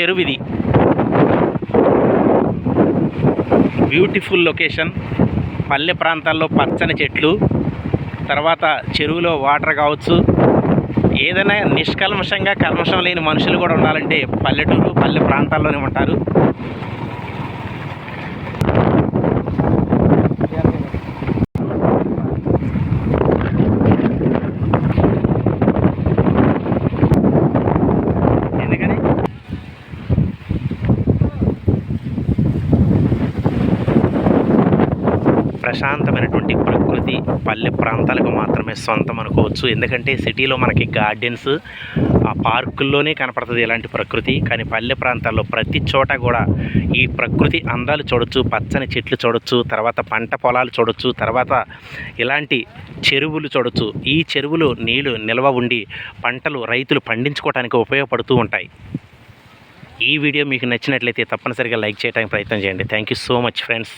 చెరువు ఇది beautiful location పల్లె ప్రాంతాల్లో పచ్చని చెట్లు. తర్వాత చెరువులో వాటర్ కావచ్చు. ఏదైనా నిష్కల్మషంగా కల్మషం లేని మనుషులు కూడా ఉండాలంటే పల్లెటూరు పల్లె ప్రాంతాల్లోనే ఉంటారు. ప్రశాంతమైనటువంటి ప్రకృతి పల్లె ప్రాంతాలకు మాత్రమే సొంతం అనుకోవచ్చు. ఎందుకంటే సిటీలో మనకి గార్డెన్స్ ఆ పార్కుల్లోనే కనపడుతుంది ఇలాంటి ప్రకృతి. కానీ పల్లె ప్రాంతాల్లో ప్రతి చోట కూడా ఈ ప్రకృతి అందాలు చూడొచ్చు పచ్చని చెట్లు చూడొచ్చు తర్వాత పంట పొలాలు చూడొచ్చు తర్వాత ఇలాంటి చెరువులు చూడొచ్చు. ఈ చెరువులు నీళ్ళు నిల్వ ఉండి పంటలు రైతులు పండించుకోవడానికి ఉపయోగపడుతూ ఉంటాయి. ఈ వీడియో మీకు నచ్చినట్లయితే తప్పనిసరిగా లైక్ చేయడానికి ప్రయత్నం చేయండి. Thank you so much friends